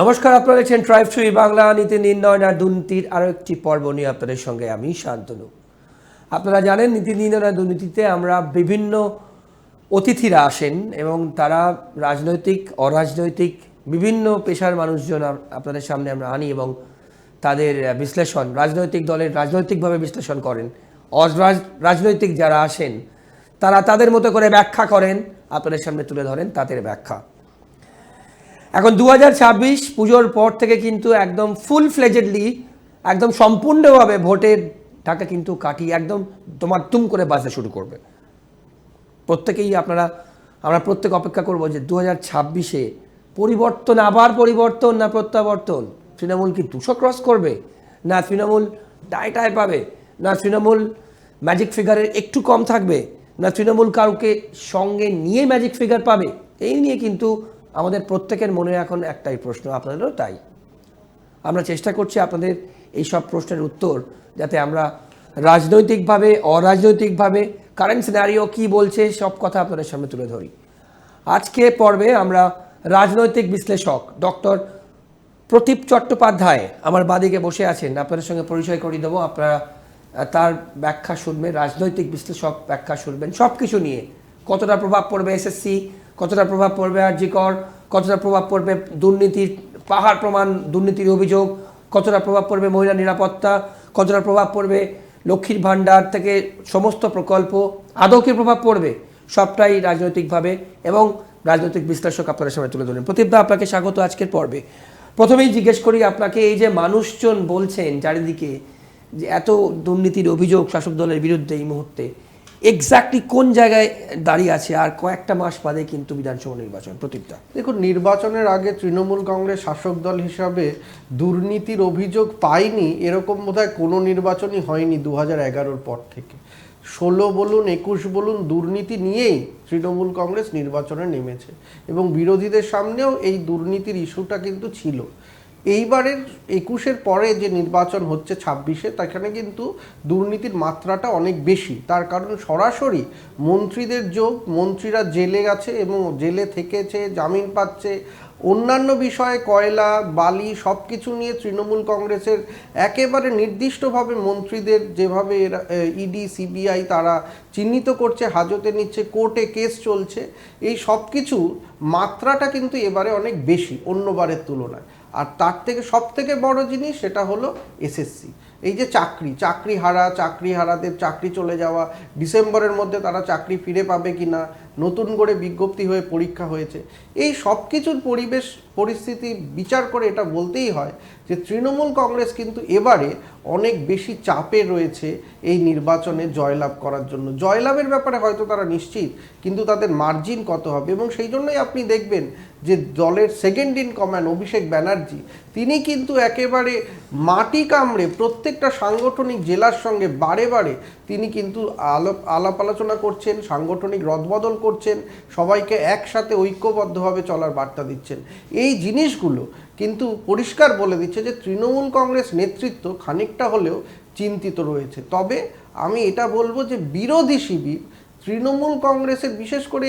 নমস্কার, আপনারা দেখছেন ট্রাইব থ্রি বাংলা নীতি নির্ণয় আর দুর্নীতির আরও একটি পর্ব নিয়ে আপনাদের সঙ্গে আমি শান্তনু। আপনারা জানেন নীতি নির্ণয় দুর্নীতিতে আমরা বিভিন্ন অতিথিরা আসেন এবং তারা রাজনৈতিক, অরাজনৈতিক, বিভিন্ন পেশার মানুষজন আপনাদের সামনে আমরা আনি এবং তাদের বিশ্লেষণ, রাজনৈতিক দলের রাজনৈতিকভাবে বিশ্লেষণ করেন। রাজনৈতিক যারা আসেন, তারা তাদের মতো করে ব্যাখ্যা করেন, আপনাদের সামনে তুলে ধরেন তাদের ব্যাখ্যা। এখন দু হাজার ছাব্বিশ পুজোর পর থেকে কিন্তু একদম ফুল ফ্লেজেডলি একদম সম্পূর্ণভাবে ভোটের টাকা কিন্তু কাটিয়ে একদম তোমার তুম করে বাজতে শুরু করবে। প্রত্যেকেই আপনারা, আমরা প্রত্যেক অপেক্ষা করব যে দু হাজার ছাব্বিশে পরিবর্তন আবার পরিবর্তন না প্রত্যাবর্তন? তৃণমূল কি দুশো ক্রস করবে? না তৃণমূল ডায়টায় পাবে? না তৃণমূল ম্যাজিক ফিগারের একটু কম থাকবে? না তৃণমূল কাউকে সঙ্গে নিয়ে ম্যাজিক ফিগার পাবে? এই নিয়ে কিন্তু আমাদের প্রত্যেকের মনে এখন একটাই প্রশ্ন আপনাদেরও তাই। আমরা চেষ্টা করছি আপনাদের এই সব প্রশ্নের উত্তর যাতে আমরা রাজনৈতিকভাবে, অরাজনৈতিকভাবে কারেন্ট সিনারিও কি বলছে, সব কথা আপনাদের সামনে তুলে ধরি। আজকে পর্বে আমরা রাজনৈতিক বিশ্লেষক ডক্টর প্রদীপ চট্টোপাধ্যায় আমার বাদিকে বসে আছেন। আপনাদের সঙ্গে পরিচয় করিয়ে দেবো। আপনারা তার ব্যাখ্যা শুনবেন, রাজনৈতিক বিশ্লেষক ব্যাখ্যা শুনবেন সব কিছু নিয়ে। কতটা প্রভাব পড়বে এসএসসি কতটা প্রভাব পড়বে আরজিকর, কতটা প্রভাব পড়বে দুর্নীতির পাহাড় প্রমাণ, দুর্নীতির অভিযোগ, কতটা প্রভাব পড়বে মহিলা নিরাপত্তা, কতটা প্রভাব পড়বে লক্ষ্মীর ভাণ্ডার থেকে সমস্ত প্রকল্প, আদৌ কি প্রভাব পড়বে? সবটাই রাজনৈতিকভাবে এবং রাজনৈতিক বিশ্লেষক আপনাদের সামনে তুলে ধরেন প্রদীপদা আপনাকে স্বাগত আজকের পর্বে। প্রথমেই জিজ্ঞেস করি আপনাকে, এই যে মানুষজন বলছেন চারিদিকে যে এত দুর্নীতির অভিযোগ শাসক দলের বিরুদ্ধে এই মুহূর্তে এক্স্যাক্টলি কোন জায়গায় দাঁড়িয়ে আছে আর কয়েকটা মাস বাদে কিন্তু বিধানসভা নির্বাচন প্রদীপদা দেখুন, নির্বাচনের আগে তৃণমূল কংগ্রেস শাসক দল হিসাবে দুর্নীতির অভিযোগ পায়নি, এরকম বোধহয় কোনো নির্বাচনই হয়নি দু হাজার এগারোর পর থেকে। ষোলো বলুন, একুশ বলুন, দুর্নীতি নিয়েই তৃণমূল কংগ্রেস নির্বাচনে নেমেছে। এবং বিরোধীদের সামনেও এই দুর্নীতির ইস্যুটা কিন্তু ছিল। এইবারের একুশের পরে যে নির্বাচন হচ্ছে ছাব্বিশে সেখানে কিন্তু দুর্নীতির মাত্রাটা অনেক বেশি। তার কারণ সরাসরি মন্ত্রীদের যোগ, মন্ত্রীরা জেলে গেছে এবং জেলে থেকেছে, জামিন পাচ্ছে। অন্যান্য বিষয়ে কয়লা, বালি সব কিছু নিয়ে তৃণমূল কংগ্রেসের একেবারে নির্দিষ্টভাবে মন্ত্রীদের যেভাবে ইডি, সিবিআই তারা চিহ্নিত করছে, হাজতে নিচ্ছে, কোর্টে কেস চলছে, এই সব কিছু মাত্রাটা কিন্তু এবারে অনেক বেশি অন্যবারের তুলনায়। আর তার থেকে সব থেকে বড় জিনিস সেটা হলো এসএসসি এই যে চাকরি চাকরি হারা, চাকরি হারাদের চাকরি চলে যাওয়া, ডিসেম্বরের মধ্যে তারা চাকরি ফিরে পাবে কি না নতুন করে বিজ্ঞপ্তি হয়ে পরীক্ষা হয়েছে, এই সব কিছুর পরিবেশ, পরিস্থিতি বিচার করে এটা বলতেই হয় যে তৃণমূল কংগ্রেস কিন্তু এবারে অনেক বেশি চাপে রয়েছে এই নির্বাচনে জয়লাভ করার জন্য। জয়লাভের ব্যাপারে হয়তো তারা নিশ্চিত, কিন্তু তাদের মার্জিন কত হবে? এবং সেই জন্যই আপনি দেখবেন যে দলের second in command Abhishek Banerjee, তিনি কিন্তু একেবারে মাটি কামড়ে প্রত্যেকটা সাংগঠনিক জেলার সঙ্গে বারে বারে তিনি কিন্তু আলাপ আলাপ আলোচনা করছেন, সাংগঠনিক রদবদল করছেন, সবাইকে একসাথে ঐক্যবদ্ধভাবে চলার বার্তা দিচ্ছেন। এই জিনিসগুলো কিন্তু পরিষ্কার বলে দিচ্ছে যে তৃণমূল কংগ্রেস নেতৃত্ব খানিকটা হলেও চিন্তিত রয়েছে। তবে আমি এটা বলব যে বিরোধী শিবির তৃণমূল কংগ্রেসের বিশেষ করে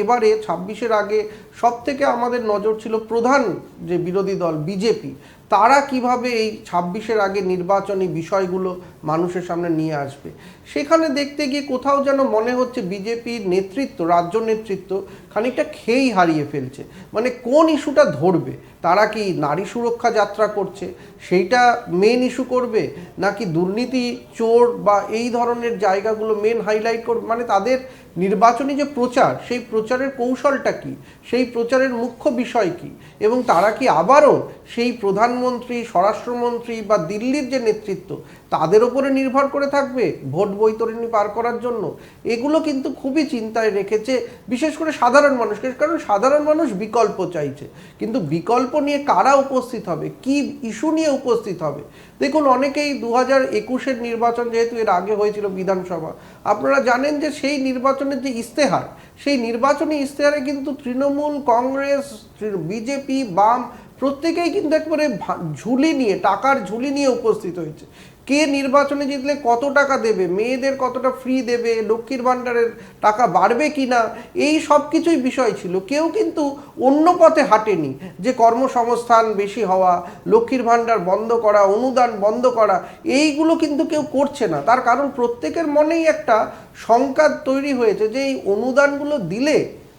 এবারে ছাব্বিশের আগে সব থেকে আমাদের নজর ছিল প্রধান যে বিরোধী দল বিজেপি। তারা কীভাবে এই ছাব্বিশের আগে নির্বাচনী বিষয়গুলো মানুষের সামনে নিয়ে আসবে? সেখানে দেখতে গিয়ে কোথাও যেন মনে হচ্ছে বিজেপির নেতৃত্ব, রাজ্য নেতৃত্ব খানিকটা খেই হারিয়ে ফেলছে। মানে কোন ইস্যুটা ধরবে? তারা কি নারী সুরক্ষা যাত্রা করছে? সেইটা মেন ইস্যু করবে? নাকি দুর্নীতি, চোর বা এই ধরনের জায়গাগুলো মেন হাইলাইট করবে মানে তাদের নির্বাচনী যে প্রচার, সেই প্রচারের কৌশলটা কি? সেই প্রচারের মুখ্য বিষয় কি? এবং তারা কি আবারও সেই প্রধানমন্ত্রী, স্বরাষ্ট্রমন্ত্রী বা দিল্লির যে নেতৃত্ব তাদের ওপরে নির্ভর করে থাকবে ভোট বৈতরণী পার করার জন্য। এগুলো কিন্তু খুবই চিন্তায় রেখেছে, বিশেষ করে সাধারণ মানুষকে, কারণ সাধারণ মানুষ বিকল্প চাইছে। কিন্তু বিকল্প নিয়ে কারা উপস্থিত হবে? কি ইস্যু নিয়ে উপস্থিত হবে? দেখুন, অনেকেই দু হাজার একুশের নির্বাচন যেহেতু এর আগে হয়েছিল বিধানসভা, আপনারা জানেন যে সেই নির্বাচনের যে ইস্তেহার সেই নির্বাচনী ইস্তেহারে কিন্তু তৃণমূল, কংগ্রেস বিজেপি, বাম প্রত্যেকেই কিন্তু একবারে ঝুলি নিয়ে, টাকার ঝুলি নিয়ে উপস্থিত হয়েছে। কে নির্বাচনে জিতলে কত টাকা দেবে? মেয়েদের কতটা ফ্রি দেবে? লক্ষ্মীর ভাণ্ডারের টাকা বাড়বে কি না এই সব কিছুই বিষয় ছিল। কেউ কিন্তু অন্য পথে হাঁটেনি যে কর্মসংস্থান বেশি হওয়া, লক্ষ্মীর ভাণ্ডার বন্ধ করা, অনুদান বন্ধ করা, এইগুলো কিন্তু কেউ করছে না। তার কারণ প্রত্যেকের মনেই একটা শঙ্কা তৈরি হয়েছে যে এই অনুদানগুলো দিলে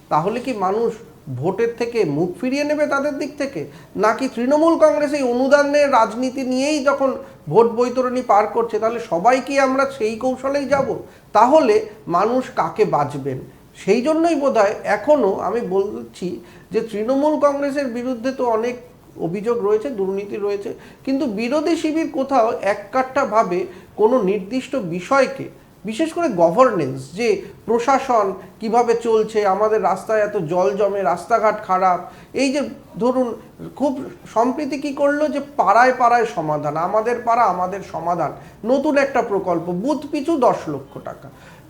তাহলে কি মানুষ ভোটের থেকে মুখ ফিরিয়ে নেবে তাদের দিক থেকে? নাকি তৃণমূল কংগ্রেস এই অনুদানের রাজনীতি নিয়েই যখন ভোট বৈতরণী পার করছে, তাহলে সবাই কি আমরা সেই কৌশলেই যাব? তাহলে মানুষ কাকে বাঁচবেন? সেই জন্যই বোধ হয় এখনও আমি বলছি যে তৃণমূল কংগ্রেসের বিরুদ্ধে তো অনেক অভিযোগ রয়েছে, দুর্নীতি রয়েছে, কিন্তু বিরোধী শিবির কোথাও এককাট্টাভাবে কোনো নির্দিষ্ট বিষয়কে বিশেষ করে গভর্নেন্স যে প্রশাসন কীভাবে চলছে, আমাদের রাস্তায় এত জল জমে, রাস্তাঘাট খারাপ, এই যে ধরুন, খুব সম্প্রীতি কি করল যে পাড়ায় পাড়ায় সমাধান, আমাদের পাড়া আমাদের সমাধান, নতুন একটা প্রকল্প, বুথ পিছু দশ লক্ষ টাকা।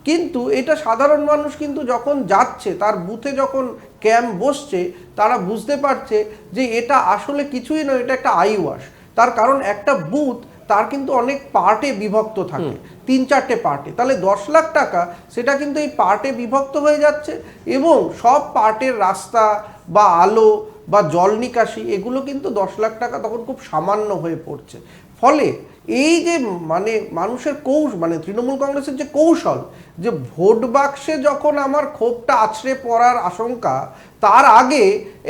কিন্তু এটা সাধারণ মানুষ কিন্তু যখন যাচ্ছে, তার বুথে যখন ক্যাম্প বসছে, তারা বুঝতে পারছে যে এটা আসলে কিছুই নয়, এটা একটা আইওয়াশ তার কারণ একটা বুথ তার কিন্তু অনেক পার্টে বিভক্ত থাকে তিন চারটে পার্টে। তাহলে দশ লাখ টাকা সেটা কিন্তু এই পার্টে বিভক্ত হয়ে যাচ্ছে এবং সব পার্টের রাস্তা বা আলো বা জল নিকাশি এগুলো কিন্তু দশ লাখ টাকা তখন খুব সামান্য হয়ে পড়ছে। ফলে এই যে মানে মানুষের কৌশ মানে তৃণমূল কংগ্রেসের যে কৌশল, যে ভোট বাক্সে যখন আমার ক্ষোভটা আছড়ে পড়ার আশঙ্কা, তার আগে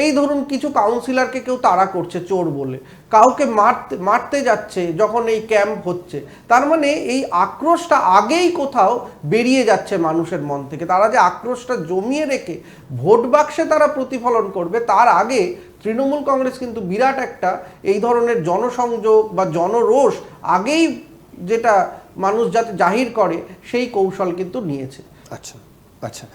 এই ধরুন কিছু কাউন্সিলরকে কেউ তাড়া করছে চোর বলে। কাউকে মারতে মারতে যাচ্ছে যখন এই ক্যাম্প হচ্ছে। তার মানে এই আক্রোশটা আগেই কোথাও বেরিয়ে যাচ্ছে মানুষের মন থেকে। তারা যে আক্রোশটা জমিয়ে রেখে ভোট বাক্সে তারা প্রতিফলন করবে, তার আগে তৃণমূল কংগ্রেস কিন্তু বিরাট একটা এই ধরনের জনসংযোগ বা জনরোষ আগেই যেটা মানুষ যাতে জাহির করে, সেই কৌশল কিন্তু নিয়েছে। আচ্ছা আচ্ছা।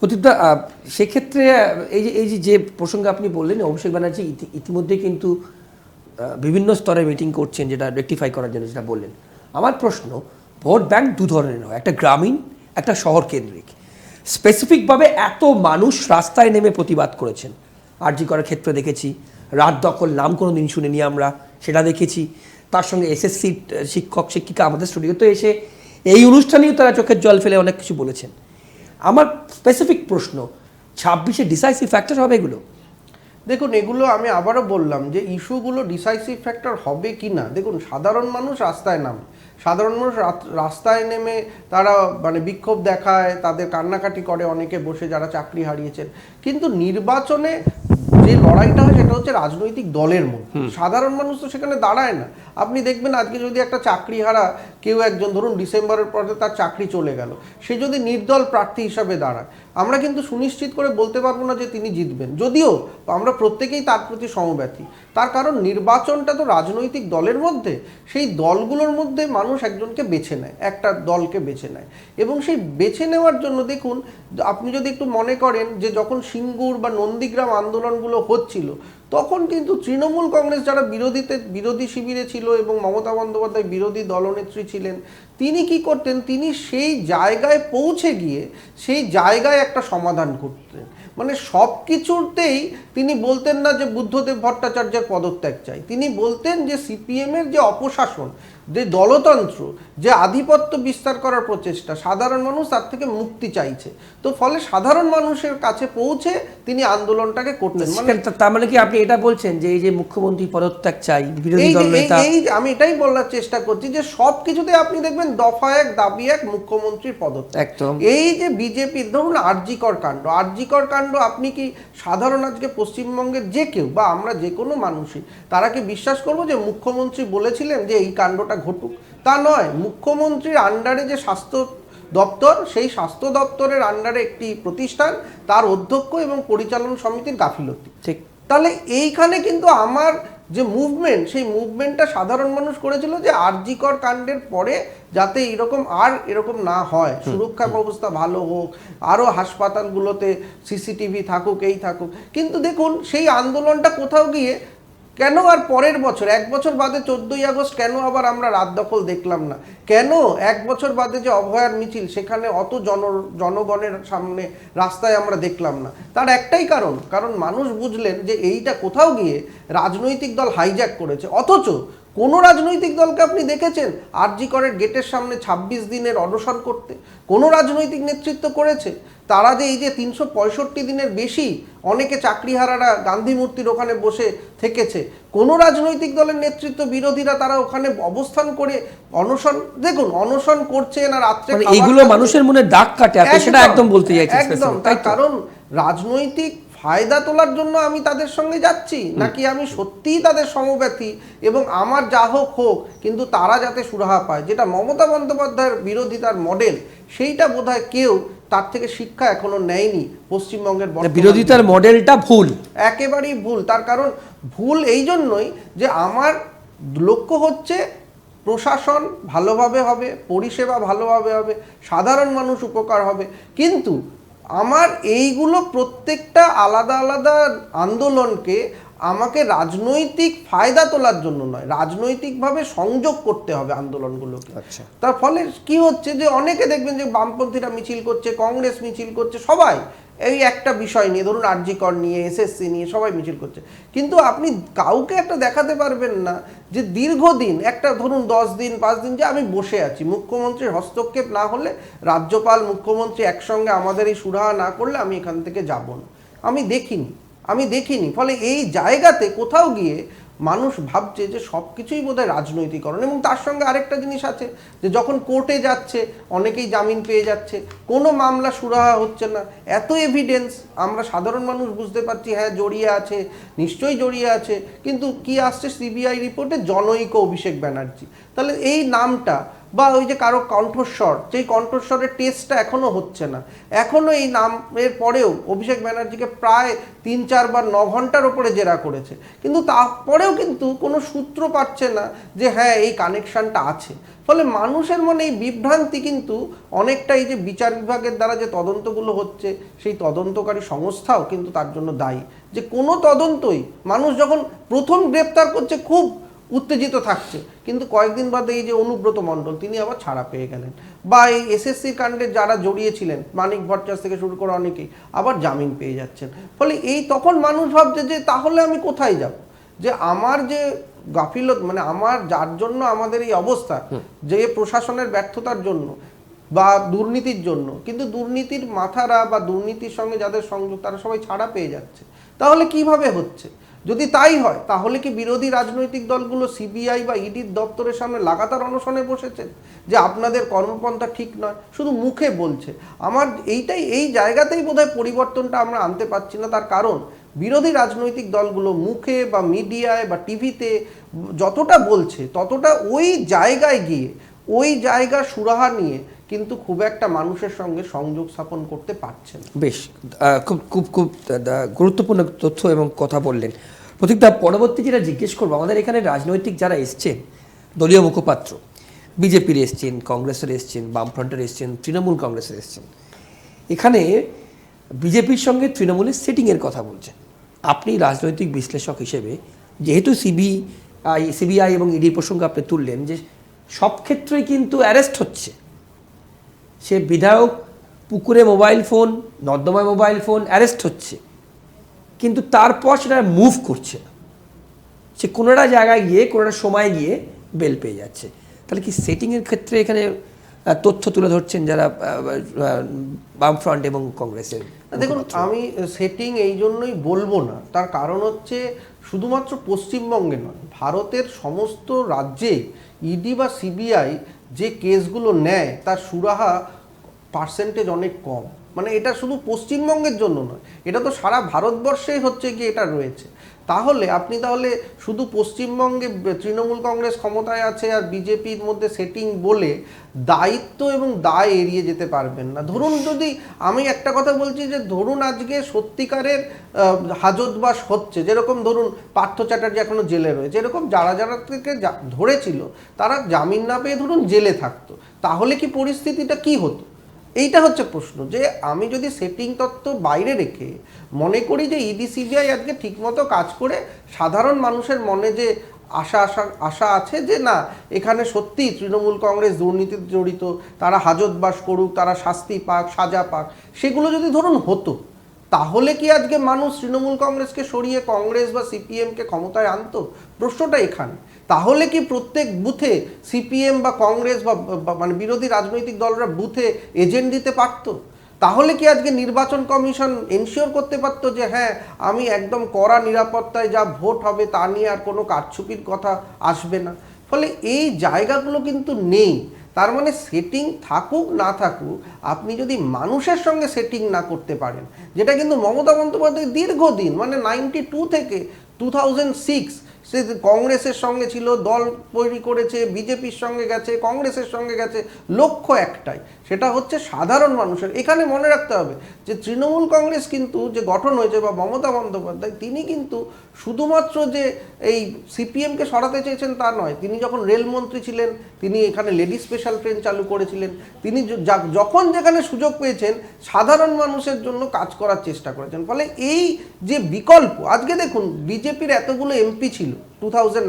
প্রদীপদা সেক্ষেত্রে এই যে এই যে প্রসঙ্গে আপনি বললেন, অভিষেক ব্যানার্জি ইতি- ইতিমধ্যে কিন্তু বিভিন্ন স্তরে মিটিং করছেন, যেটা রেকটিফাই করার জন্য যেটা বললেন। আমার প্রশ্ন, ভোট ব্যাংক দু ধরনের হয়, একটা গ্রামীণ, একটা শহর কেন্দ্রিক স্পেসিফিকভাবে এত মানুষ রাস্তায় নেমে প্রতিবাদ করেছেন। আরজি করার ক্ষেত্রে দেখেছি। রাত দখল নাম কোনো দিন শুনিনি আমরা, সেটা দেখেছি। তার সঙ্গে এসএসসি শিক্ষক, শিক্ষিকা আমাদের স্টুডিওতে এসে এই অনুষ্ঠানেও তারা চোখের জল ফেলে অনেক কিছু বলেছেন। আমার স্পেসিফিক প্রশ্ন, ছাব্বিশে ডিসাইসিভ ফ্যাক্টর হবে এগুলো? দেখুন, এগুলো আমি আবারও বললাম যে ইস্যুগুলো ডিসাইসিভ ফ্যাক্টর হবে কি না। দেখুন, সাধারণ মানুষ রাস্তায় নামে। সাধারণ মানুষ রাস্তায় নেমে তারা মানে বিক্ষোভ দেখায়, তাদের কান্নাকাটি করে, অনেকে বসে যারা চাকরি হারিয়েছেন। কিন্তু নির্বাচনে যে লড়াইটা হয় সেটা হচ্ছে রাজনৈতিক দলের মধ্যে। সাধারণ মানুষ তো সেখানে দাঁড়ায় না। আপনি দেখবেন আজকে যদি একটা চাকরি হারা কেউ একজন ধরুন ডিসেম্বরের পরে তার চাকরি চলে গেল সে যদি নির্দল প্রার্থী হিসাবে দাঁড়ায় আমরা কিন্তু সুনিশ্চিত করে বলতে পারব না যে তিনি জিতবেন। যদিও আমরা প্রত্যেকেই তার প্রতি সমব্যথী। তার কারণ নির্বাচনটা তো রাজনৈতিক দলের মধ্যে, সেই দলগুলোর মধ্যে মানুষ একজনকে বেছে নেয়, একটা দলকে বেছে নেয়। এবং সেই বেছে নেওয়ার জন্য দেখুন, আপনি যদি একটু মনে করেন যে যখন সিঙ্গুর বা নন্দীগ্রাম আন্দোলনগুলো হচ্ছিল, তখন কিন্তু তৃণমূল কংগ্রেস যারা বিরোধীতে, বিরোধী শিবিরে ছিল এবং মমতা বন্দ্যোপাধ্যায় বিরোধী দলনেত্রী ছিলেন তিনি কি করতেন? তিনি সেই জায়গায় পৌঁছে গিয়ে সেই জায়গায় একটা সমাধান করতেন। মানে সব কিছুতেই তিনি বলতেন না যে বুদ্ধদেব ভট্টাচার্যের পদত্যাগ চাই। তিনি বলতেন যে সিপিএমের যে অপশাসন যে দলতন্ত্র যে আধিপত্য বিস্তার করার প্রচেষ্টা সাধারণ মানুষ তার থেকে মুক্তি চাইছে। তো ফলে সাধারণ মানুষের কাছে পৌঁছে তিনি আন্দোলনটাকে করতেন। মানে তার মানে কি আপনি এটা বলছেন যে এই যে মুখ্যমন্ত্রী পদত্যাগ চাই বিরোধী দল নেতা এই আমি এটাই বলার চেষ্টা করছি যে সব কিছুতে আপনি দেখবেন দফা এক দাবি এক মুখ্যমন্ত্রীর পদত্যাগ। একদম। এই যে বিজেপি ধরুন আরজিকর কাণ্ড আরজিকর কাণ্ড আপনি কি সাধারণ আজকে পশ্চিমবঙ্গের যে কেউ বা আমরা যে কোনো মানুষই তারা কি বিশ্বাস করব যে মুখ্যমন্ত্রী বলেছিলেন যে এই কাণ্ডটা ঘটুক? তা নয় মুখ্যমন্ত্রীর আন্ডারে যে স্বাস্থ্য দপ্তর সেই স্বাস্থ্য দপ্তরের আন্ডারে একটি প্রতিষ্ঠান তার অধ্যক্ষ এবং পরিচালন সমিতির গাফিলতি। ঠিক। তাহলে এইখানে কিন্তু আমার যে মুভমেন্ট সেই মুভমেন্টটা সাধারণ মানুষ করেছিল যে আরজিকর কাণ্ডের পরে যাতে এরকম আর এরকম না হয়। সুরক্ষা ব্যবস্থা ভালো হোক আরও হাসপাতালগুলোতে সিসিটিভি থাকুক এই থাকুক। কিন্তু দেখুন সেই আন্দোলনটা কোথাও গিয়ে কেন আর পরের বছর? এক বছর বাদে চোদ্দই আগস্ট কেন আবার আমরা রাত দখল দেখলাম না? কেন এক বছর বাদে যে অভয়ার মিছিল, সেখানে অত জন, জনগণের সামনে রাস্তায় আমরা দেখলাম না? তার একটাই কারণ কারণ মানুষ বুঝলেন যে এইটা কোথাও গিয়ে রাজনৈতিক দল হাইজ্যাক করেছে। অথচ কোনো রাজনৈতিক দলকে আপনি দেখেছেন? আরজি করের গেটের সামনে ২৬ দিনের অনশন করতে। কোনো রাজনৈতিক নেতৃত্ব করেছে? তারা যে এই যে তিনশো পঁয়ষট্টি দিনের বেশি অনেকে চাকরিহারারা গান্ধী মূর্তির ওখানে বসে থেকেছে কোনো রাজনৈতিক দলের নেতৃত্ব বিরোধীরা তারা ওখানে অবস্থান করে অনশন? দেখুন অনশন করছে না রাত্রে মানে এগুলো মানুষের মনে দাগ কাটে সেটা একদম বলতে চাইছেন একদম। তার কারণ রাজনৈতিক ফায়দা তোলার জন্য আমি তাদের সঙ্গে যাচ্ছি নাকি আমি সত্যিই তাদের সমব্যথী এবং আমার যা হোক হোক কিন্তু তারা যাতে সুরাহা পায় যেটা মমতা বন্দ্যোপাধ্যায়ের বিরোধিতার মডেল সেইটা বোধহয় কেউ তার থেকে শিক্ষা এখনও নেয়নি পশ্চিমবঙ্গের বিরোধিতার মডেলটা ভুল। একেবারেই ভুল তার কারণ ভুল এই জন্যই যে আমার লক্ষ্য হচ্ছে প্রশাসন ভালোভাবে হবে পরিষেবা ভালোভাবে হবে সাধারণ মানুষ উপকার হবে কিন্তু আমার এইগুলো প্রত্যেকটা আলাদা আলাদা আন্দোলনকে আমাকে রাজনৈতিক ফায়দা তোলার জন্য নয় রাজনৈতিকভাবে সংযোগ করতে হবে আন্দোলনগুলোকে। আচ্ছা। তার ফলে কি হচ্ছে যে অনেকে দেখবেন যে বামপন্থীরা মিছিল করছে কংগ্রেস মিছিল করছে সবাই এই একটা বিষয় নিয়ে, ধরুন আরজিকর নিয়ে, এসএসসি নিয়ে সবাই মিছিল করছে। কিন্তু আপনি কাউকে একটা দেখাতে পারবেন না যে দীর্ঘদিন, একটা ধরুন দশ দিন, পাঁচ দিন যে আমি বসে আছি। মুখ্যমন্ত্রীর হস্তক্ষেপ না হলে রাজ্যপাল, মুখ্যমন্ত্রী একসঙ্গে আমাদের এই সুরাহা না করলে আমি এখান থেকে যাব না। আমি দেখিনি আমি দেখিনি। ফলে এই জায়গাতে কোথাও গিয়ে মানুষ ভাবছে যে সব কিছুই বোধহয় রাজনৈতিকরণ এবং তার সঙ্গে আরেকটা জিনিস আছে, যে যখন কোর্টে যাচ্ছে, অনেকেই জামিন পেয়ে যাচ্ছে, কোনো মামলা সুরাহা হচ্ছে না। এত এভিডেন্স আমরা সাধারণ মানুষ বুঝতে পারছি হ্যাঁ জড়িয়ে আছে, নিশ্চয়ই জড়িয়ে আছে, কিন্তু কি আসছে সিবিআই রিপোর্টে জনৈক অভিষেক ব্যানার্জি। তাহলে এই নামটা বা ওই যে কারও কণ্ঠস্বর, সেই কণ্ঠস্বরের টেস্টটা এখনও হচ্ছে না। এখনও এই নামের পরেও অভিষেক ব্যানার্জিকে প্রায় তিন চারবার ন ঘণ্টার ওপরে জেরা করেছে। কিন্তু তারপরেও কিন্তু কোনো সূত্র পাচ্ছে না যে হ্যাঁ এই কানেকশনটা আছে। ফলে মানুষের মনে এই বিভ্রান্তি কিন্তু অনেকটা এই যে বিচার বিভাগের দ্বারা যে তদন্তগুলো হচ্ছে, সেই তদন্তকারী সংস্থাও কিন্তু তার জন্য দায়ী। যে কোনো তদন্তই মানুষ যখন প্রথম গ্রেপ্তার করছে, খুব উত্তেজিত থাকছে। কিন্তু কয়েকদিন বাদে এই যে অনুব্রত মণ্ডল তিনি আবার ছাড়া পেয়ে গেলেন। বা এই এসএসসি কাণ্ডে যারা জড়িয়েছিলেন মানিক ভট্টাচার্য থেকে শুরু করে অনেকেই আবার জামিন পেয়ে যাচ্ছেন। ফলে এই তখন মানুষ ভাবছে যে তাহলে আমি কোথায় যাব? যে আমার যে গাফিলত মানে আমার যার জন্য আমাদের এই অবস্থা যে প্রশাসনের ব্যর্থতার জন্য বা দুর্নীতির জন্য কিন্তু দুর্নীতির মাথারা বা দুর্নীতির সঙ্গে যাদের সংযোগ তারা সবাই ছাড়া পেয়ে যাচ্ছে। তাহলে কীভাবে হচ্ছে? যদি তাই হয়, তাহলে কি বিরোধী রাজনৈতিক দলগুলো সিবিআই বা ইডির দপ্তরের সামনে লাগাতার অনশনে বসেছেন? যে আপনাদের কর্মপন্থা ঠিক নয়, শুধু মুখে বলছে। আমার এইটাই, এই জায়গাতেই বোধহয় পরিবর্তনটা আমরা আনতে পারছি না, তার কারণ বিরোধী রাজনৈতিক দলগুলো মুখে বা মিডিয়ায় বা টিভিতে যতটা বলছে, ততটা ওই জায়গায় গিয়ে, ওই জায়গার সুরাহা নিয়ে কিন্তু খুব একটা মানুষের সঙ্গে সংযোগ স্থাপন করতে পারছেন বেশ খুব খুব খুব গুরুত্বপূর্ণ তথ্য এবং কথা বললেন। প্রতীকদা পরবর্তী যেটা জিজ্ঞেস করব, আমাদের এখানে রাজনৈতিক যারা এসছেন দলীয় মুখপাত্র, বিজেপির এসছেন, কংগ্রেসের এসছেন, বামফ্রন্টের এসছেন, তৃণমূল কংগ্রেসের এসছেন। এখানে বিজেপির সঙ্গে তৃণমূলের সেটিংয়ের কথা বলছেন। আপনি রাজনৈতিক বিশ্লেষক হিসেবে, যেহেতু সিবিআই সিবিআই এবং ইডি প্রসঙ্গ আপনি তুললেন যে সব ক্ষেত্রেই কিন্তু অ্যারেস্ট হচ্ছে। সে বিধায়ক পুকুরে মোবাইল ফোন নর্দমায় মোবাইল ফোন অ্যারেস্ট হচ্ছে। কিন্তু তারপর সেটা মুভ করছে না। সে কোনো একটা জায়গায় গিয়ে কোনো একটা সময় গিয়ে বেল পেয়ে যাচ্ছে। তাহলে কি সেটিংয়ের ক্ষেত্রে এখানে তথ্য তুলে ধরছেন যারা বামফ্রন্ট এবং কংগ্রেসের দেখুন আমি সেটিং এই জন্যই বলব না। তার কারণ হচ্ছে শুধুমাত্র পশ্চিমবঙ্গে নয় ভারতের সমস্ত রাজ্যে ইডি বা সিবিআই যে কেসগুলো নেয়, তার সুরাহা পার্সেন্টেজ অনেক কম। মানে এটা শুধু পশ্চিমবঙ্গের জন্য নয়, এটা তো সারা ভারতবর্ষেই হচ্ছে কি এটা রয়েছে। তাহলে আপনি তাহলে শুধু পশ্চিমবঙ্গে তৃণমূল কংগ্রেস ক্ষমতায় আছে আর বিজেপির মধ্যে সেটিং বলে দায়িত্ব এবং দায় এড়িয়ে যেতে পারবেন না। ধরুন যদি আমি একটা কথা বলছি যে ধরুন আজকে সত্যিকারের হাজতবাস হচ্ছে যেরকম ধরুন পার্থ চ্যাটার্জি এখনও জেলে রয়েছে এরকম যারা যারা থেকে ধরেছিল তারা জামিন না পেয়ে ধরুন জেলে থাকতো। তাহলে কি পরিস্থিতিটা কি হতো? এইটা হচ্ছে প্রশ্ন যে আমি যদি সেটিং তত্ত্ব বাইরে রেখে মনে করি যে ইডি সিবিআই আজকে ঠিকমতো কাজ করে, সাধারণ মানুষের মনে যে আশা আশা আশা আছে যে না, এখানে সত্যি তৃণমূল কংগ্রেস দুর্নীতিতে জড়িত, তারা হাজতবাস করুক, তারা শাস্তি পাক, সাজা পাক, সেগুলো যদি ধরুন হতো, তাহলে কি আজকে মানুষ তৃণমূল কংগ্রেসকে সরিয়ে কংগ্রেস বা সিপিএমকে ক্ষমতায় আনতো? প্রশ্নটা এখানে। তাহলে কি প্রত্যেক বুথে সিপিএম বা কংগ্রেস বা মানে বিরোধী রাজনৈতিক দলরা বুথে এজেন্ট দিতে পারতো? তাহলে কি আজকে নির্বাচন কমিশন এনশিওর করতে পারতো যে হ্যাঁ আমি একদম কড়া নিরাপত্তায় যা ভোট হবে তা নিয়ে আর কোনো কারচুপির কথা আসবে না? ফলে এই জায়গাগুলো কিন্তু নেই। তার মানে সেটিং থাকুক, না থাকুক, আপনি যদি মানুষের সঙ্গে সেটিং না করতে পারেন, যেটা কিন্তু মমতা বন্দ্যোপাধ্যায় দীর্ঘদিন মানে নাইনটি টু থেকে টু থাউজেন্ড সিক্স সে কংগ্রেসের সঙ্গে ছিল, দল তৈরি করেছে, বিজেপির সঙ্গে গেছে, কংগ্রেসের সঙ্গে গেছে, লক্ষ্য একটাই, সেটা হচ্ছে সাধারণ মানুষের। এখানে মনে রাখতে হবে যে তৃণমূল কংগ্রেস কিন্তু যে গঠন হয়েছে বা মমতা বন্দ্যোপাধ্যায়, তিনি কিন্তু শুধুমাত্র যে এই সিপিএমকে সরাতে চেয়েছেন তা নয়, তিনি যখন রেলমন্ত্রী ছিলেন, তিনি এখানে লেডি স্পেশাল ট্রেন চালু করেছিলেন, তিনি যখন যেখানে সুযোগ পেয়েছেন, সাধারণ মানুষের জন্য কাজ করার চেষ্টা করেছেন। ফলে এই যে বিকল্প, আজকে দেখুন, বিজেপির এতগুলো এমপি ছিল টু থাউজেন্ড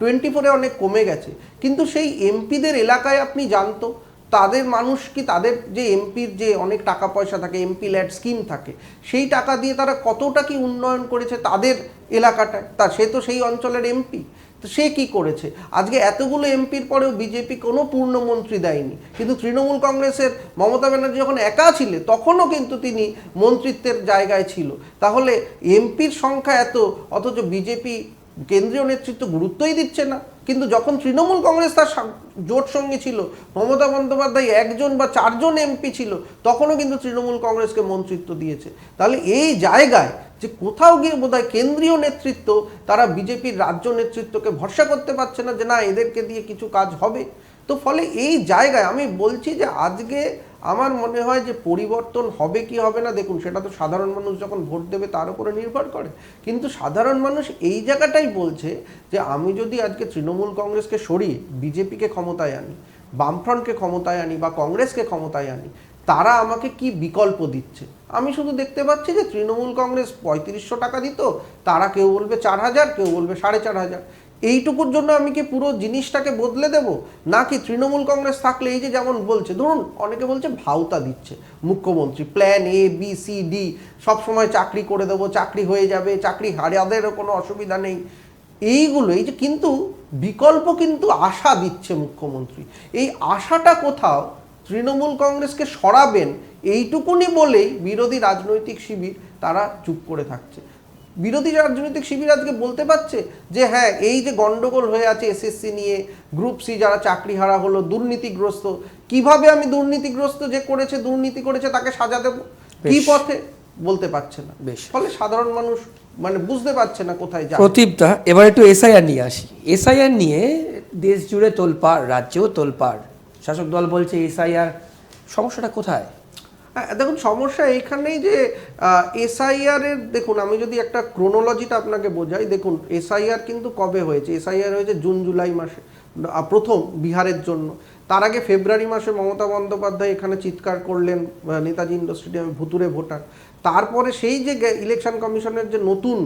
টোয়েন্টি ফোরে অনেক কমে গেছে। কিন্তু সেই এমপিদের এলাকায় আপনি জানতো, তাদের মানুষ কি তাদের যে এমপির যে অনেক টাকা পয়সা থাকে, এমপি ল্যাড স্কিম থাকে, সেই টাকা দিয়ে তারা কতটা কি উন্নয়ন করেছে তাদের এলাকাটায়? তা সে তো সেই অঞ্চলের এমপি। তো সে কি করেছে? আজকে এতগুলো এমপির পরেও বিজেপি কোনো পূর্ণমন্ত্রী দেয়নি। কিন্তু তৃণমূল কংগ্রেসের মমতা ব্যানার্জি যখন একা ছিলেন তখনও কিন্তু তিনি মন্ত্রিত্বের জায়গায় ছিল। তাহলে এমপির সংখ্যা এত, অথচ বিজেপি কেন্দ্রীয় নেতৃত্ব গুরুত্বই দিচ্ছে না। কিন্তু যখন তৃণমূল কংগ্রেস তার জোট সঙ্গে ছিল, মমতা বন্দ্যোপাধ্যায় একজন বা চারজন এমপি ছিল, তখনও কিন্তু তৃণমূল কংগ্রেসকে মন্ত্রিত্ব দিয়েছে। তাহলে এই জায়গায় যে কোথাও গিয়ে বোধহয় কেন্দ্রীয় নেতৃত্ব, তারা বিজেপির রাজ্য নেতৃত্বকে ভরসা করতে পারছে না যে না, এদেরকে দিয়ে কিছু কাজ হবে। তো ফলে এই জায়গায় আমি বলছি যে আজকে আমার মনে হয় যে পরিবর্তন হবে কি হবে না, দেখুন, সেটা তো সাধারণ মানুষ যখন ভোট দেবে তার উপরে নির্ভর করে। কিন্তু সাধারণ মানুষ এই জায়গাটাই বলছে যে আমি যদি আজকে তৃণমূল কংগ্রেসকে সরিয়ে বিজেপিকে ক্ষমতায় আনি, বামফ্রন্টকে ক্ষমতায় আনি বা কংগ্রেসকে ক্ষমতায় আনি, তারা আমাকে কি বিকল্প দিচ্ছে? আমি শুধু দেখতে পাচ্ছি যে তৃণমূল কংগ্রেস পঁয়ত্রিশশো টাকা দিত, তারা কেউ বলবে চার হাজার, কেউ বলবে সাড়ে চার হাজার। এইটুকুর জন্য আমি কি পুরো জিনিসটাকে বদলে দেব? নাকি তৃণমূল কংগ্রেস থাকলে এই যে যেমন বলছে, ধরুন অনেকে বলছে ভাওতা দিচ্ছে, মুখ্যমন্ত্রী plan A B C D সবসময় চাকরি করে দেবো, চাকরি হয়ে যাবে, চাকরি হারাদেরও কোনো অসুবিধা নেই। এইগুলো, এই যে কিন্তু বিকল্প কিন্তু আশা দিচ্ছে মুখ্যমন্ত্রী। এই আশাটা কোথাও তৃণমূল কংগ্রেসকে সরাবেন এইটুকুনি বলেই বিরোধী রাজনৈতিক শিবির তারা চুপ করে থাকছে। বিরোধী রাজনৈতিক শিবির আজকে বলতে পারছে যে হ্যাঁ এই যে গন্ডগোল হয়ে আছে এসএসসি নিয়ে গ্রুপ সি যারা চাকরি হারা হলো দুর্নীতিগ্রস্ত কীভাবে আমি দুর্নীতিগ্রস্ত যে করেছে দুর্নীতি করেছে তাকে সাজা দেবো? কি পথে? বলতে পারছে না। বেশ। ফলে সাধারণ মানুষ মানে বুঝতে পারছে না কোথায় যাবে প্রদীপদা এবার একটু এসআইআর নিয়ে আসি। এসআইআর নিয়ে দেশ জুড়ে তোলপাড় রাজ্যেও তোলপাড়। শাসক দল বলছে এসআইআর সমস্যাটা কোথায়? দেখুন, সমস্যা এইখানেই যে এসআইআর এর, দেখুন, আমি যদি একটা ক্রোনোলজিটা আপনাকে বোঝাই, দেখুন এসআইআর কিন্তু কবে হয়েছে? এসআইআর হয়েছে জুন, জুলাই মাসে প্রথম বিহারের জন্য। তার আগে ফেব্রুয়ারি মাসে মমতা বন্দ্যোপাধ্যায় এখানে চিৎকার করলেন নেতাজি ইন্ডোর স্টেডিয়ামে ভুতুরে ভোটার। তারপরে সেই যে ইলেকশন কমিশনের যে নতুন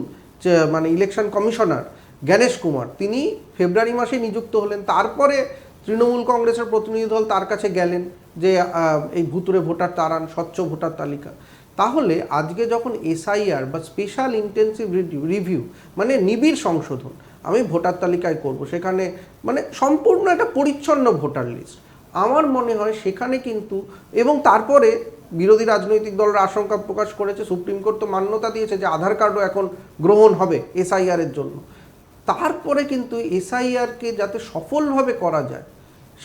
মানে ইলেকশন কমিশনার জ্ঞানেশ কুমার, তিনি ফেব্রুয়ারি মাসে নিযুক্ত হলেন। তারপরে তৃণমূল কংগ্রেসের প্রতিনিধি দল তার কাছে গেলেন। যে এই ভুতুরে ভোটার তারান, স্বচ্ছ ভোটার তালিকা। তাহলে আজকে যখন এসআইআর বা স্পেশাল ইন্টেন্সিভ রিভিউ মানে নিবিড় সংশোধন, আমি ভোটার তালিকায় করব, সেখানে মানে সম্পূর্ণ একটা পরিচ্ছন্ন ভোটার লিস্ট। আমার মনে হয় সেখানে কিন্তু, এবং তারপরে বিরোধী রাজনৈতিক দলরা আশঙ্কা প্রকাশ করেছে, সুপ্রিম কোর্ট তো মান্যতা দিয়েছে যে আধার কার্ডও এখন গ্রহণ হবে এসআইআর এর জন্য। তারপরে কিন্তু এসআইআরকে যাতে সফলভাবে করা যায়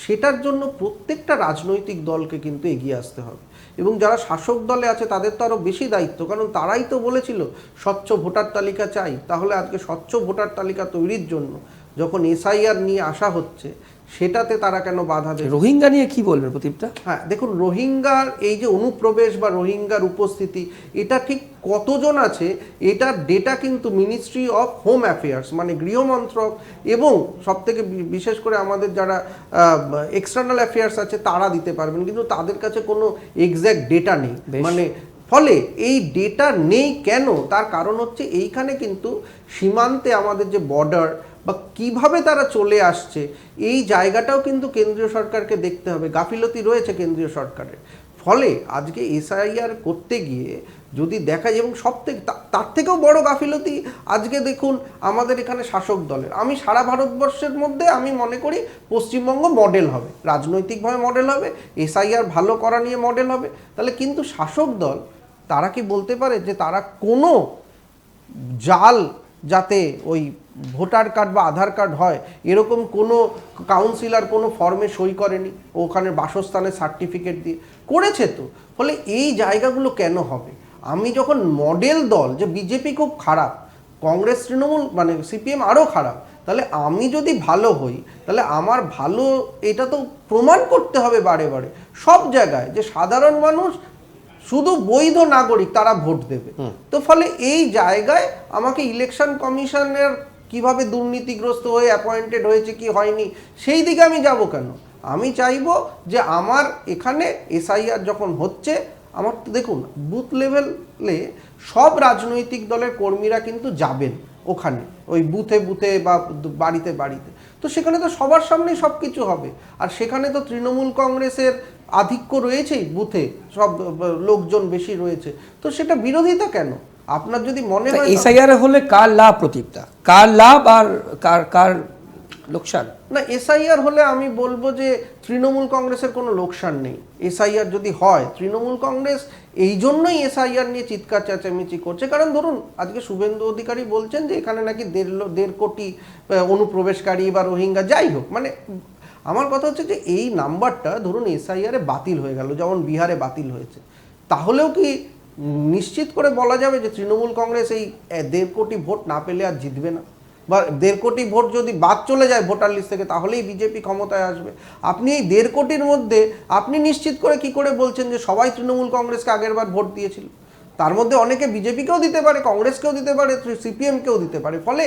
সেটার জন্য প্রত্যেকটা রাজনৈতিক দলকে কিন্তু এগিয়ে আসতে হবে। এবং যারা শাসক দলে আছে, তাদের তো আরও বেশি দায়িত্ব। কারণ তারাই তো বলেছিল, স্বচ্ছ ভোটার তালিকা চাই। তাহলে আজকে স্বচ্ছ ভোটার তালিকা তৈরির জন্য যখন এসআইআর নিয়ে আসা হচ্ছে সেটাতে তারা কেন বাধা দেবে রোহিঙ্গা নিয়ে কি বলবেন প্রদীপদা? হ্যাঁ দেখুন রোহিঙ্গার এই যে অনুপ্রবেশ বা রোহিঙ্গার উপস্থিতি এটা ঠিক কতজন আছে? এটার ডেটা কিন্তু মিনিস্ট্রি অফ হোম অ্যাফেয়ার্স মানে গৃহমন্ত্রক এবং সব থেকে বিশেষ করে আমাদের যারা এক্সটার্নাল অ্যাফেয়ার্স আছে তারা দিতে পারবেন। কিন্তু তাদের কাছে কোনো এক্স্যাক্ট ডেটা নেই। মানে ফলে এই ডেটা নেই কেন? তার কারণ হচ্ছে এইখানে কিন্তু সীমান্তে আমাদের যে বর্ডার বা কীভাবে তারা চলে আসছে, এই জায়গাটাও কিন্তু কেন্দ্রীয় সরকারকে দেখতে হবে। গাফিলতি রয়েছে কেন্দ্রীয় সরকারের। ফলে আজকে এসআইআর করতে গিয়ে যদি দেখা যায় এবং সব থেকে তার থেকেও বড় গাফিলতি আজকে দেখুন আমাদের এখানে শাসক দলের। আমি সারা ভারতবর্ষের মধ্যে আমি মনে করি পশ্চিমবঙ্গ মডেল হবে। রাজনৈতিকভাবে মডেল হবে, এসআইআর ভালো করা নিয়ে মডেল হবে। তাহলে কিন্তু শাসক দল, তারা কি বলতে পারে যে তারা কোনো জাল যাতে ওই ভোটার কার্ড বা আধার কার্ড হয় এরকম কোনো কাউন্সিলর কোনো ফর্মে সই করেনি ওখানে বাসস্থানের সার্টিফিকেট দিয়ে করেছে তো। ফলে এই জায়গাগুলো কেন হবে? আমি যখন মডেল দল যে বিজেপি খুব খারাপ কংগ্রেস তৃণমূল মানে সিপিএম আরও খারাপ তাহলে আমি যদি ভালো হই তাহলে আমার ভালো এটা তো প্রমাণ করতে হবে বারে বারে। সব জায়গায় যে সাধারণ মানুষ শুধু বৈধ নাগরিক তারা ভোট দেবে। তো ফলে এই জায়গায় আমাকে ইলেকশন কমিশনের কীভাবে দুর্নীতিগ্রস্ত হয়ে অ্যাপয়েন্টেড হয়েছে কি হয়নি, সেই দিকে আমি যাব কেন? আমি চাইব যে আমার এখানে এসআইআর যখন হচ্ছে, আমার তো দেখুন বুথ লেভেলে সব রাজনৈতিক দলের কর্মীরা কিন্তু যাবেন ওখানে, ওই বুথে বুথে বা বাড়িতে বাড়িতে। তো সেখানে তো সবার সামনেই সব কিছু হবে। আর সেখানে তো তৃণমূল কংগ্রেসের আধিক্য রয়েছেই বুথে সব লোকজন বেশি রয়েছে। তো সেটা বিরোধিতা কেন? আপনার যদি মনে হয় এসআইআর হলে কার লাভ প্রতীকটা কার লাভ আর কার কার লোকসান? না এসআইআর হলে আমি বলব যে তৃণমূল কংগ্রেসের কোনো লোকসান নেই। এসআইআর যদি হয় তৃণমূল কংগ্রেস এই জন্যই এসআইআর নিয়ে চিৎকার চেঁচামেচি করছে। কারণ ধরুন আজকে শুভেন্দু অধিকারী বলছেন যে এখানে নাকি দেড় দেড় কোটি অনুপ্রবেশকারী বা রোহিঙ্গা যাই হোক মানে আমার কথা হচ্ছে যে এই নাম্বারটা ধরুন এসআইআরে বাতিল হয়ে গেল যেমন বিহারে বাতিল হয়েছে। তাহলেও কি নিশ্চিত করে বলা যাবে যে তৃণমূল কংগ্রেস এই দেড় কোটি ভোট না পেলে আর জিতবে না। বা দেড় কোটি ভোট যদি বাদ চলে যায় ভোটার লিস্ট থেকে, তাহলেই বিজেপি ক্ষমতায় আসবে। আপনি এই দেড় কোটির মধ্যে, আপনি নিশ্চিত করে কি করে বলছেন যে সবাই তৃণমূল কংগ্রেসকে আগেরবার ভোট দিয়েছিল? তার মধ্যে অনেকে বিজেপিকেও দিতে পারে, কংগ্রেসকেও দিতে পারে সিপিএমকেও দিতে পারে। ফলে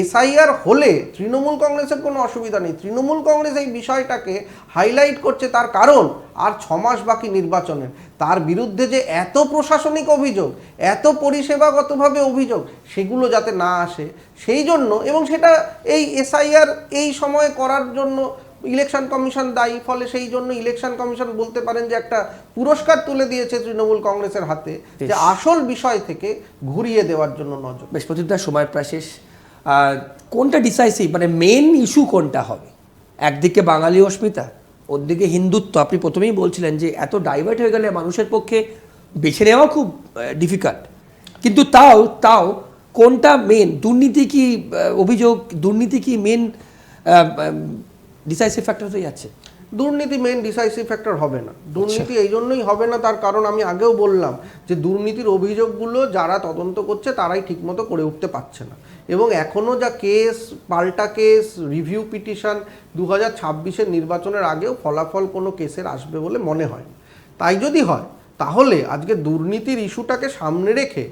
এসআইআর হলে তৃণমূল কংগ্রেসের কোনো অসুবিধা নেই। তৃণমূল কংগ্রেস এই বিষয়টাকে হাইলাইট করছে তার কারণ আর ছ মাস বাকি নির্বাচনের। তার বিরুদ্ধে যে এত প্রশাসনিক অভিযোগ, এত পরিষেবাগতভাবে অভিযোগ, সেগুলো যাতে না আসে, সেই জন্য এবং সেটা এই এসআইআর এই সময়ে করার জন্য ইলেকশন কমিশন দায়ী ফলে সেই জন্য ইলেকশন কমিশন বলতে পারেন যে একটা পুরস্কার তুলে দিয়েছে তৃণমূল কংগ্রেসের হাতে যে আসল বিষয় থেকে ঘুরিয়ে দেওয়ার জন্য নজর। বেশ প্রতিদার সময় প্রায় শেষ। কোনটা ডিসাইসিভ মানে মেন ইস্যু কোনটা হবে? একদিকে বাঙালি অস্মিতা ওদিকে হিন্দুত্ব। আপনি প্রথমেই বলছিলেন যে এত ডাইভার্ট হয়ে গেলে মানুষের পক্ষে বেছে নেওয়া খুব ডিফিকাল্ট কিন্তু তাও তাও কোনটা মেন দুর্নীতি কি অভিযোগ দুর্নীতি কি মেন ডিসাইসিভ ফ্যাক্টর হয়ে যাচ্ছে দুর্নীতি মেন ডিসাইসিভ ফ্যাক্টর হবে না। দুর্নীতি এই জন্যই হবে না তার কারণ আমি আগেও বললাম যে দুর্নীতির অভিযোগগুলো যারা তদন্ত করছে তারাই ঠিকমতো করে উঠতে পারছে না। এবং এখনও যা কেস পাল্টা কেস রিভিউ পিটিশন দু হাজার ছাব্বিশের নির্বাচনের আগেও ফলাফল কোনো কেসের আসবে বলে মনে হয় না। তাই যদি হয় তাহলে আজকে দুর্নীতির ইস্যুটাকে সামনে রেখে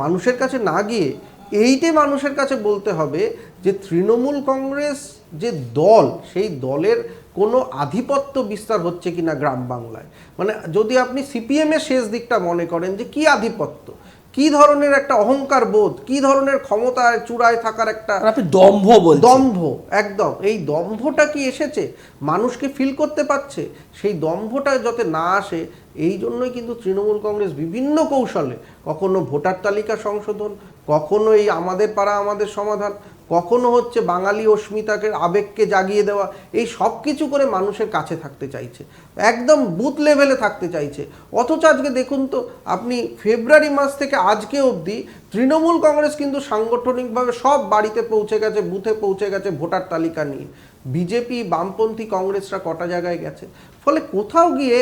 মানুষের কাছে না গিয়ে এইটে মানুষের কাছে বলতে হবে যে তৃণমূল কংগ্রেস যে দল সেই দলের কোনো আধিপত্য বিস্তার হচ্ছে কি না গ্রাম বাংলায়। মানে যদি আপনি সিপিএমের শেষ দিকটা মনে করেন যে কি আধিপত্য? কি ধরনের একটা অহংকার বোধ? কি ধরনের ক্ষমতায় চূড়ায় থাকার একটা আপনি দম্ভ বলছেন। দম্ভ একদম। এই দম্ভটা কি এসেছে? মানুষকে ফিল করতে পারছে? সেই দম্ভটা যাতে না আসে এই জন্যই কিন্তু তৃণমূল কংগ্রেস বিভিন্ন কৌশলে কখনো ভোটার তালিকা সংশোধন কখনো এই আমাদের পাড়া, আমাদের সমাধান, কখনো হচ্ছে বাঙালি অস্মিতাকে আবেগকে জাগিয়ে দেওয়া, এই সব কিছু করে মানুষের কাছে থাকতে চাইছে, একদম বুথ লেভেলে থাকতে চাইছে। অথচ আজকে দেখুন তো, আপনি ফেব্রুয়ারি মাস থেকে আজকে অবধি তৃণমূল কংগ্রেস কিন্তু সাংগঠনিকভাবে সব বাড়িতে পৌঁছে গেছে, বুথে পৌঁছে গেছে ভোটার তালিকা নিয়ে। বিজেপি, বামপন্থী কংগ্রেসরা কটা জায়গায় গেছে? ফলে কোথাও গিয়ে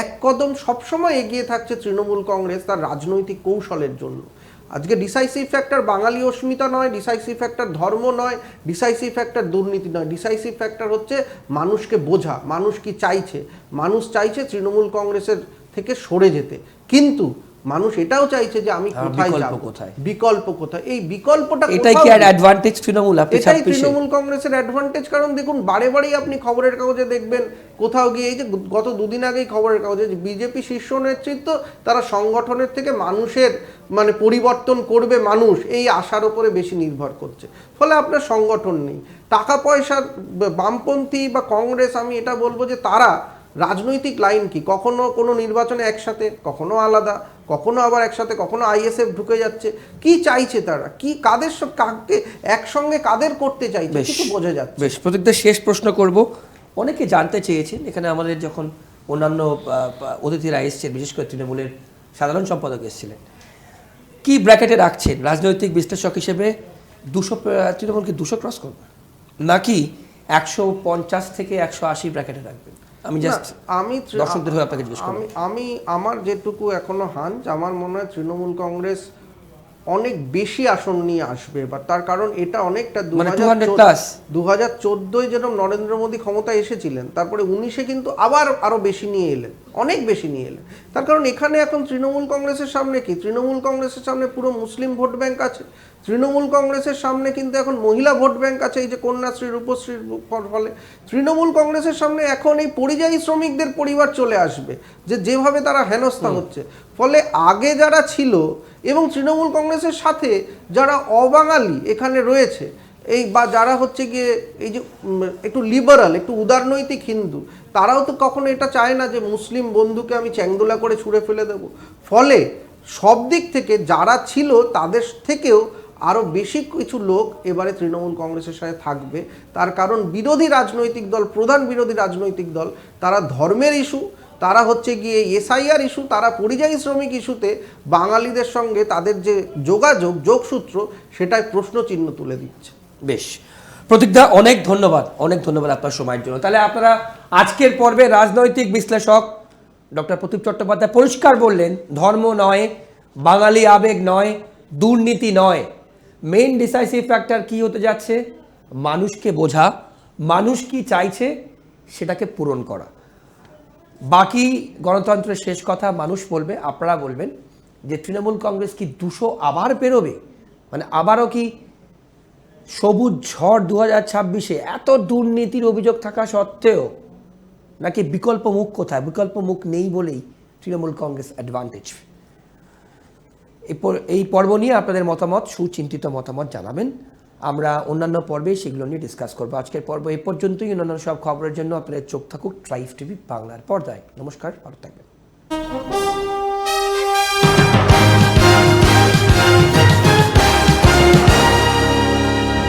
এক কদম সবসময় এগিয়ে থাকছে তৃণমূল কংগ্রেস তার রাজনৈতিক কৌশলের জন্য। আজকে ডিসাইসিভ ফ্যাক্টর বাঙালি অস্মিতা নয় ডিসাইসিভ ফ্যাক্টর ধর্ম নয় ডিসাইসিভ ফ্যাক্টর দুর্নীতি নয়। ডিসাইসিভ ফ্যাক্টর হচ্ছে মানুষকে বোঝা, মানুষ কি চাইছে। মানুষ চাইছে তৃণমূল কংগ্রেসের থেকে সরে যেতে। কিন্তু মানুষ এটাও চাইছে যে আমি কোথায় যাব? কোথায়? বিকল্প কোথায়? এই বিকল্পটা এটাই কি অ্যাডভান্টেজ তৃণমূল? আপনি এটাই তৃণমূল কংগ্রেসের অ্যাডভান্টেজ কারণ দেখুন বারে বারেই আপনি খবরের কাগজে দেখবেন কোথাও গিয়ে এই যে গত দুদিন আগেই খবরের কাগজে যে বিজেপি শীর্ষ নেতৃত্ব তারা সংগঠনের থেকে মানুষের মানে পরিবর্তন করবে মানুষ এই আশার উপরে বেশি নির্ভর করছে। ফলে আপনার সংগঠন নেই। টাকা পয়সার বামপন্থী বা কংগ্রেস আমি এটা বলব যে তারা রাজনৈতিক লাইন কি? কখনো কোনো নির্বাচনে একসাথে কখনো আলাদা কখনো আবার একসাথে কখনো আইএসএফ ঢুকে যাচ্ছে। কি চাইছে তারা? কি কাদের সব- কাকে একসঙ্গে কাদের করতে চাইছে? বেশ। কিছু বোঝা যাচ্ছে। বেশ প্রতীকদা শেষ প্রশ্ন করব। অনেকে জানতে চেয়েছেন এখানে আমাদের যখন অন্যান্য অতিথিরা এসছেন বিশেষ করে তৃণমূলের সাধারণ সম্পাদক এসেছিলেন কি ব্র্যাকেটে রাখছেন রাজনৈতিক বিশ্লেষক হিসেবে? দুশো তৃণমূলকে দুশো ক্রস করবে নাকি একশো পঞ্চাশ থেকে একশো আশি ব্র্যাকেটে রাখবেন? আমি জাস্ট আমি দর্শকদের হয়ে আপনাকে জিজ্ঞেস। আমি আমি আমার যেটুকু এখনও হাঞ্চ আমার মনে হয় তৃণমূল কংগ্রেস অনেক বেশি আসন নিয়ে আসবে বা তার কারণ এটা অনেকটা দু মানে 200 plus? দু হাজার চোদ্দোয় যেরকম নরেন্দ্র মোদী ক্ষমতায় এসেছিলেন তারপরে উনিশে কিন্তু আবার আরও বেশি নিয়ে এলেন অনেক বেশি নিয়ে এলেন। তার কারণ এখানে এখন তৃণমূল কংগ্রেসের সামনে কি? তৃণমূল কংগ্রেসের সামনে পুরো মুসলিম ভোট ব্যাংক আছে। তৃণমূল কংগ্রেসের সামনে কিন্তু এখন মহিলা ভোট ব্যাংক আছে এই যে কন্যাশ্রী রূপশ্রীর ফলে। তৃণমূল কংগ্রেসের সামনে এখন এই পরিযায়ী শ্রমিকদের পরিবার চলে আসবে যে যেভাবে তারা হেনস্থা হচ্ছে। ফলে আগে যারা ছিল এবং তৃণমূল কংগ্রেসের সাথে যারা অবাঙালি এখানে রয়েছে এই বা যারা হচ্ছে গিয়ে এই যে একটু লিবারাল একটু উদারনৈতিক হিন্দু তারাও তো কখনো এটা চায় না যে মুসলিম বন্ধুকে আমি চ্যাংদোলা করে ছুঁড়ে ফেলে দেব। ফলে সব দিক থেকে যারা ছিল তাদের থেকেও আরও বেশি কিছু লোক এবারে তৃণমূল কংগ্রেসের সাথে থাকবে। তার কারণ বিরোধী রাজনৈতিক দল, প্রধান বিরোধী রাজনৈতিক দল, তারা ধর্মের ইস্যু, তারা হচ্ছে গিয়ে এসআইআর ইস্যু, তারা পরিযায়ী শ্রমিক ইস্যুতে বাঙালিদের সঙ্গে তাদের যে যোগাযোগ, যোগসূত্র সেটাই প্রশ্নচিহ্ন তুলে দিচ্ছে। বেশ। প্রতীকদা, অনেক ধন্যবাদ অনেক ধন্যবাদ আপনার সময়ের জন্য। তাহলে আপনারা আজকের পর্বে রাজনৈতিক বিশ্লেষক ডক্টর প্রতীপ চট্টোপাধ্যায় পরিষ্কার বললেন, ধর্ম নয়, বাঙালি আবেগ নয়, দুর্নীতি নয়। মেইন ডিসাইসিভ ফ্যাক্টর কি হতে যাচ্ছে? মানুষকে বোঝা, মানুষ কি চাইছে সেটাকে পূরণ করা। বাকি গণতন্ত্রের শেষ কথা মানুষ বলবে, আপনারা বলবেন যে তৃণমূল কংগ্রেস কি দুশো আবার বেরোবে মানে আবারও কি সবুজ ঝড় দু হাজার ছাব্বিশে এত দুর্নীতির অভিযোগ থাকা সত্ত্বেও নাকি বিকল্প মুখ কোথায়? বিকল্প মুখ নেই বলেই তৃণমূল কংগ্রেস অ্যাডভান্টেজ এই পর্ব নিয়ে আপনাদের মতামত, সুচিন্তিত মতামত জানাবেন। আমরা অন্যান্য পর্বে সেগুলো নিয়ে ডিসকাস করব। আজকের পর্ব এ পর্যন্তই। অন্যান্য সব খবরের জন্য আপনাদের চোখ থাকুক ট্রাইভ টিভি বাংলার পর্দায়। নমস্কার, ভালো থাকবেন।